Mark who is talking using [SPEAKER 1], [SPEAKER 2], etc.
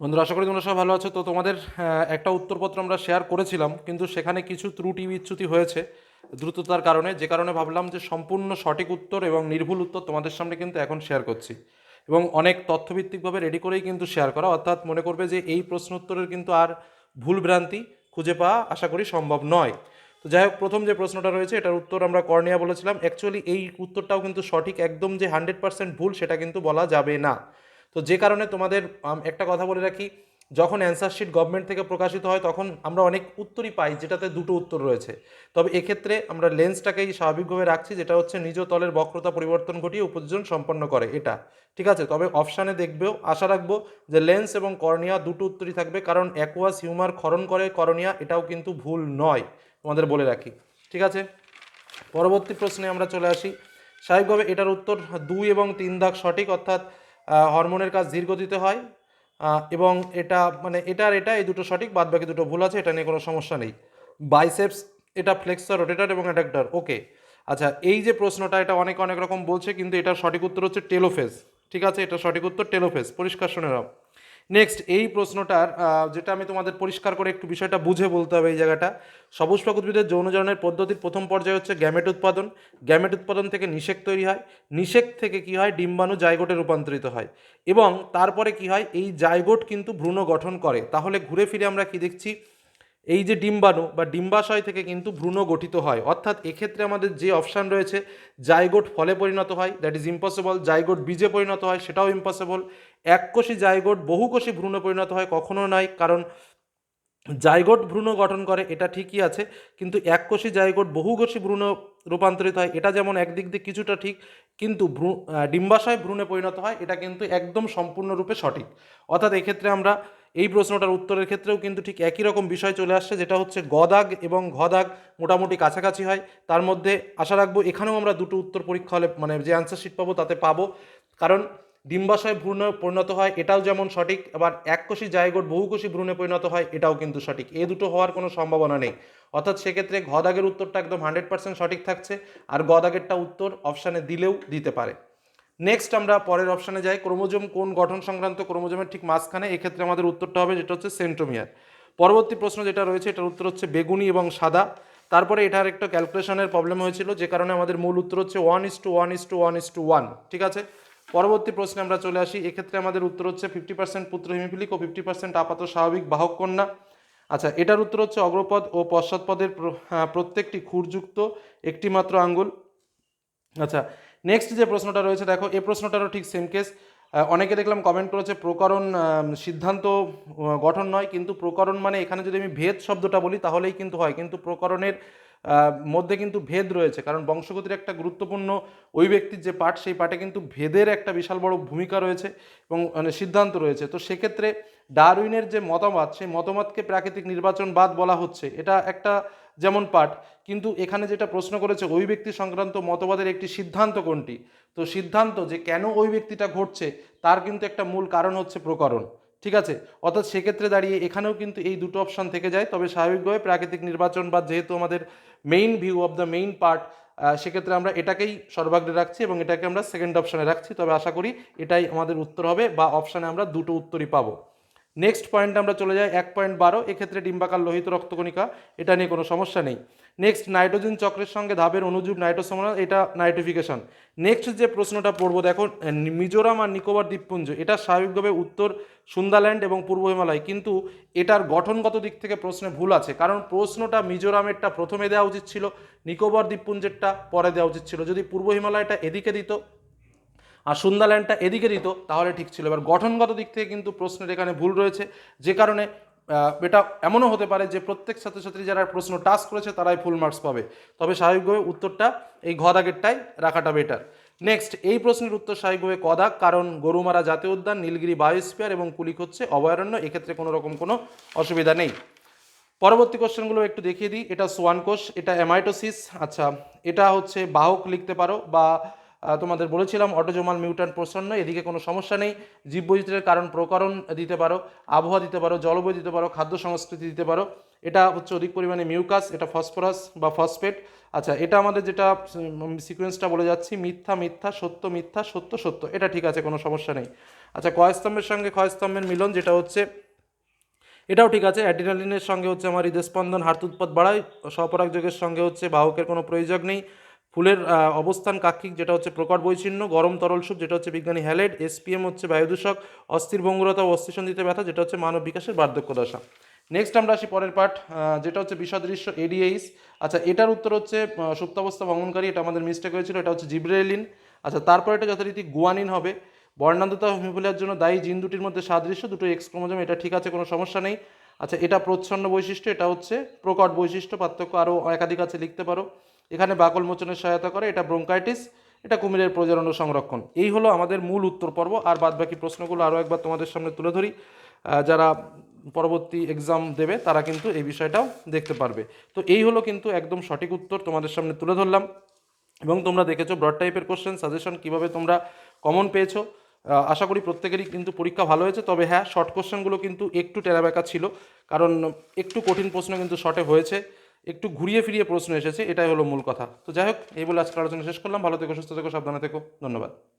[SPEAKER 1] বন্ধুরা, আশা করি তোমরা সব ভালো আছো। তো তোমাদের একটা উত্তরপত্র আমরা শেয়ার করেছিলাম, কিন্তু সেখানে কিছু ত্রুটি বিচ্যুতি হয়েছে দ্রুততার কারণে। যে কারণে ভাবলাম যে সম্পূর্ণ সঠিক উত্তর এবং নির্ভুল উত্তর তোমাদের সামনে কিন্তু এখন শেয়ার করছি। এবং অনেক তথ্যভিত্তিকভাবে রেডি করেই কিন্তু শেয়ার করা। অর্থাৎ মনে করবে যে এই প্রশ্ন উত্তরের কিন্তু আর ভুল ভ্রান্তি খুঁজে পাওয়া আশা করি সম্ভব নয়। তো যাই হোক, প্রথম যে প্রশ্নটা রয়েছে, এটার উত্তর আমরা কর্নিয়া বলেছিলাম। অ্যাকচুয়ালি এই উত্তরটাও কিন্তু সঠিক। একদম যে হান্ড্রেড পার্সেন্ট ভুল, সেটা কিন্তু বলা যাবে না। তো যে কারণে তোমাদের একটা কথা বলে রাখি, যখন অ্যান্সার শিট গভর্নমেন্ট থেকে প্রকাশিত হয়, তখন আমরা অনেক উত্তরই পাই যেটাতে দুটো উত্তর রয়েছে। তবে এক্ষেত্রে আমরা লেন্সটাকেই স্বাভাবিকভাবে রাখছি, যেটা হচ্ছে নিজ তলের বক্রতা পরিবর্তন ঘটিয়ে উপযোজন সম্পন্ন করে এটা। ঠিক আছে? তবে অপশানে দেখবেও, আশা রাখব যে লেন্স এবং কর্নিয়া দুটো উত্তরই থাকবে, কারণ অ্যাকোয়াস হিউমার ক্ষরণ করে করণিয়া এটাও কিন্তু ভুল নয়, তোমাদের বলে রাখি। ঠিক আছে? পরবর্তী প্রশ্নে আমরা চলে আসি। স্বাভাবিকভাবে এটার উত্তর দুই এবং তিন দাগ সঠিক, অর্থাৎ হরমোনের কাজ ধীর গতিতে হয় এবং এটা মানে এটা আর এটা, এই দুটো সঠিক বাদ বাকি দুটো ভুল আছে, এটা নিয়ে কোনো সমস্যা নেই। বাইসেপস, এটা ফ্লেক্সার, রোটেটার এবং অ্যাডাক্টার ওকে। আচ্ছা এই যে প্রশ্নটা, এটা অনেক অনেক রকম বলছে, কিন্তু এটার সঠিক উত্তর হচ্ছে টেলোফেজ। ঠিক আছে এটা সঠিক উত্তর টেলোফেজ, পরিষ্কার শুনে নাও। নেক্সট এই প্রশ্নটার যেটা আমি তোমাদের পরিষ্কার করে একটু বিষয়টা বুঝে বলতে হবে এই জায়গাটা। সবুজপাক উদ্ভিদের যৌনজরণের পদ্ধতির প্রথম পর্যায়ে হচ্ছে গ্যামেট উৎপাদন। গ্যামেট উৎপাদন থেকে নিষেক তৈরি হয়। নিষেক থেকে কি হয়? ডিম্বাণু জাইগোটে রূপান্তরিত হয়। এবং তারপরে কি হয়? এই জাইগোট কিন্তু ভ্রূণ গঠন করে। তাহলে ঘুরে ফিরে আমরা কি দেখছি? এই যে ডিম্বাণু বা ডিম্বাশয় থেকে কিন্তু ভ্রূণ গঠিত হয়। অর্থাৎ এক্ষেত্রে আমাদের যে অপশান রয়েছে, জাইগোট ফলে পরিণত হয় দ্যাট ইজ ইম্পসিবল জাইগোট বীজে পরিণত হয়, সেটাও ইম্পসিবল এককোষী জাইগোট বহুকোষী ভ্রূণে পরিণত হয় কখনো নয় কারণ জাইগোট ভ্রূণ গঠন করে, এটা ঠিকই আছে, কিন্তু এককোষী জাইগোট বহুকোষী ভ্রূণ রূপান্তরিত হয়, এটা যেমন একদিক দিয়ে কিছুটা ঠিক, কিন্তু ভ্রূ ডিম্বাশয় ভ্রূণে পরিণত হয়, এটা কিন্তু একদম সম্পূর্ণরূপে সঠিক। অর্থাৎ এক্ষেত্রে আমরা এই প্রশ্নটার উত্তরের ক্ষেত্রেও কিন্তু ঠিক একই রকম বিষয় চলে আসছে, যেটা হচ্ছে গদাগ এবং ঘদাগ মোটামুটি কাছাকাছি হয়, তার মধ্যে আশা রাখব এখানেও আমরা দুটো উত্তর পরীক্ষা হলে মানে যে অ্যান্সার শিট পাবো তাতে পাবো, কারণ ডিম্বাশয় ভ্রূণে পরিণত হয়, এটাও যেমন সঠিক, আবার এককোষী জায়গোট বহুকোষী ভ্রূণে পরিণত হয়, এটাও কিন্তু সঠিক। এ দুটো হওয়ার কোনো সম্ভাবনা নেই। অর্থাৎ সেক্ষেত্রে ঘদাগের উত্তরটা একদম হান্ড্রেড পার্সেন্ট সঠিক থাকছে, আর গদাগেরটা উত্তর অপশানে দিলেও দিতে পারে। নেক্সট আমরা পরের অপশানে যাই। ক্রোমোজোম কোন গঠন সংক্রান্ত ক্রোমোজোমের ঠিক মাঝখানে? এক্ষেত্রে আমাদের উত্তরটা হবে, যেটা হচ্ছে সেন্ট্রোমিয়ার। পরবর্তী প্রশ্ন যেটা রয়েছে, এটার উত্তর হচ্ছে বেগুনি এবং সাদা। তারপরে এটার একটা ক্যালকুলেশনের প্রবলেম হয়েছিল, যে কারণে আমাদের মূল উত্তর হচ্ছে one is to one is to one is to one ঠিক আছে? পরবর্তী প্রশ্নে আমরা চলে আসি। এক্ষেত্রে আমাদের উত্তর হচ্ছে ফিফটি পার্সেন্ট পুত্র হিমিফিলিক ও ফিফটি পার্সেন্ট আপাত স্বাভাবিক বাহক কন্যা। আচ্ছা এটার উত্তর হচ্ছে অগ্রপদ ও পশ্চাৎপদের প্রত্যেকটি খুরযুক্ত একটি মাত্র আঙ্গুল। আচ্ছা নেক্সট যে প্রশ্নটা রয়েছে, দেখো এই প্রশ্নটারও ঠিক সেম কেস অনেকে দেখলাম কমেন্ট করেছে, প্রকরণ সিদ্ধান্ত গঠন নয়, কিন্তু প্রকরণ মানে এখানে যদি আমি ভেদ শব্দটা বলি, তাহলেই কিন্তু হয়। কিন্তু প্রকরণের মধ্যে কিন্তু ভেদ রয়েছে। কারণ বংশগতির একটা গুরুত্বপূর্ণ ওই ব্যক্তির যে পাঠ, সেই পাঠে কিন্তু ভেদের একটা বিশাল বড় ভূমিকা রয়েছে এবং মানে সিদ্ধান্ত রয়েছে। তো সেক্ষেত্রে ডারউইনের যে মতামত, সেই মতামতকে প্রাকৃতিক নির্বাচনবাদ বলা হচ্ছে, এটা একটা যেমন পাঠ, কিন্তু এখানে যেটা প্রশ্ন করেছে, ওই ব্যক্তি সংক্রান্ত মতবাদের একটি সিদ্ধান্ত কোনটি? তো সিদ্ধান্ত যে কেন ওই ব্যক্তিটা ঘটছে, তার কিন্তু একটা মূল কারণ হচ্ছে প্রকরণ। ঠিক আছে? অর্থাৎ সেক্ষেত্রে দাঁড়িয়ে এখানেও কিন্তু এই দুটো অপশান থেকে যায়। তবে স্বাভাবিকভাবে প্রাকৃতিক নির্বাচন বা যেহেতু আমাদের main view of the main part সেক্ষেত্রে আমরা এটাকেই সর্বাগ্রে রাখছি এবং এটাকে আমরা সেকেন্ড অপশানে রাখছি। তবে আশা করি এটাই আমাদের উত্তর হবে বা অপশানে আমরা দুটো উত্তরই পাবো। নেক্সট পয়েন্ট আমরা চলে যাই, এক পয়েন্ট বারো, এক্ষেত্রে ডিম্বাকার লোহিত রক্তকণিকা, এটা নিয়ে কোনো সমস্যা নেই। নেক্সট নাইট্রোজেন চক্রের সঙ্গে ধাপের অনুজীব নাইট্রোসোমা এটা নাইট্রিফিকেশন। নেক্সট যে প্রশ্নটা পড়ব, দেখো, মিজোরাম আর নিকোবর দ্বীপপুঞ্জ, এটা স্বাভাবিকভাবে উত্তর সুন্দাল্যান্ড এবং পূর্ব হিমালয়, কিন্তু এটার গঠনগত দিক থেকে প্রশ্নে ভুল আছে, কারণ প্রশ্নটা মিজোরামেরটা প্রথমে দেওয়া উচিত ছিল, নিকোবর দ্বীপপুঞ্জেরটা পরে দেওয়া উচিত ছিল। যদি পূর্ব হিমালয়টা এদিকে দিত আর সুন্দাল্যান্ডটা এদিকে দিত, তাহলে ঠিক ছিল। এবার গঠনগত দিক থেকে কিন্তু প্রশ্নের এখানে ভুল রয়েছে। যে কারণে এটা এমনও হতে পারে যে প্রত্যেক ছাত্রছাত্রী যারা প্রশ্ন টাস্ক করেছে, তারাই ফুল মার্কস পাবে। তবে স্বাভাবিকভাবে উত্তরটা এই ঘদাগেরটাই রাখাটা বেটার নেক্সট এই প্রশ্নের উত্তর স্বাভাবিকভাবে কদাক কারণ গরুমারা জাতীয় উদ্যান, নীলগিরি বায়োস্ফিয়ার এবং কুলিক হচ্ছে অভয়ারণ্য, এক্ষেত্রে কোনো রকম কোনো অসুবিধা নেই। পরবর্তী কোশ্চেনগুলো একটু দেখিয়ে দিই। এটা সোয়ান কোষ, এটা অ্যামাইটোসিস আচ্ছা এটা হচ্ছে বাহক লিখতে পারো বা তোমাদের বলেছিলাম, অটোজোমাল মিউট্যান্ট প্রসন্ন, এদিকে কোনো সমস্যা নেই। জীববৈচিত্র্যের কারণ প্রকরণ দিতে পারো, আবহাওয়া দিতে পারো, জলবায়ু দিতে পারো, খাদ্য সংস্কৃতি দিতে পারো। এটা হচ্ছে অধিক পরিমাণে মিউকাস, এটা ফসফরাস বা ফসফেট। আচ্ছা এটা আমাদের যেটা সিকোয়েন্সটা বলে যাচ্ছি, মিথ্যা মিথ্যা, সত্য মিথ্যা, সত্য সত্য, এটা ঠিক আছে, কোনো সমস্যা নেই। আচ্ছা কয়স্তম্ভের সঙ্গে ক্ষয়স্তম্ভের মিলন যেটা হচ্ছে, এটাও ঠিক আছে, অ্যাড্রিনালিনের সঙ্গে হচ্ছে আমার হৃদস্পন্দন, হার্ট উৎপাদ বাড়ায় স্বপরাগ যোগের সঙ্গে হচ্ছে বাহকের কোনো প্রয়োজন নেই। ফুলের অবস্থান কাক্ষিক, যেটা হচ্ছে প্রকট বৈচিহ্ন্য গরম তরল সুপ যেটা হচ্ছে বিজ্ঞানী হ্যালেড, এসপিএম হচ্ছে বায়ুদূষক, অস্থির ভঙ্গুরতা ও অস্থিসন্ধিতে ব্যথা, যেটা হচ্ছে মানব বিকাশের বার্ধক্য দশা। নেক্সট আমরা আসি পরের পাঠ যেটা হচ্ছে বিষদৃশ্য এডিএইস আচ্ছা এটার উত্তর হচ্ছে সুপ্তাবস্থা ভঙ্গনকারী এটা আমাদের মিস্টেক হয়েছিল, এটা হচ্ছে জিব্রেলিন আচ্ছা তারপর এটা যথারীতি গুয়ানিন হবে। বর্ণান্ধতা হিমোফিলিয়ার জন্য দায়ী জিন দুটির মধ্যে সাদৃশ্য, দুটো এক্স ক্রোমোজোম, এটা ঠিক আছে, কোনো সমস্যা নেই। আচ্ছা এটা প্রচ্ছন্ন বৈশিষ্ট্য, এটা হচ্ছে প্রকট বৈশিষ্ট্য, পার্থক্য আরও একাধিক আছে, লিখতে পারো। এখানে বাকল মোচনের সহায়তা করে, এটা ব্রোঙ্কাইটিস, এটা কুমিরের প্রজনন ও সংরক্ষণ। এই হলো আমাদের মূল উত্তর পর্ব। আর বাদবাকি প্রশ্নগুলো আরও একবার তোমাদের সামনে তুলে ধরি। যারা পরবর্তী এক্সাম দেবে, তারা কিন্তু এই বিষয়টাও দেখতে পারবে। তো এই হলো কিন্তু একদম সঠিক উত্তর তোমাদের সামনে তুলে ধরলাম। এবং তোমরা দেখেছ ব্রড টাইপের কোশ্চেন সাজেশন কীভাবে তোমরা কমন পেয়েছ। আশা করি প্রত্যেকেরই কিন্তু পরীক্ষা ভালো হয়েছে। তবে হ্যাঁ শর্ট কোশ্চেনগুলো কিন্তু একটু টেরাবেকা ছিল। কারণ একটু কঠিন প্রশ্ন কিন্তু শর্টে হয়েছে। একটু ঘুরিয়ে ফিরিয়ে প্রশ্ন এসেছে, এটাই হলো মূল কথা। তো যাই হোক, এই বলে আজকে আলোচনা শেষ করলাম। ভালো থেকো, সুস্থ থেকো, সাবধানে থেকো। ধন্যবাদ।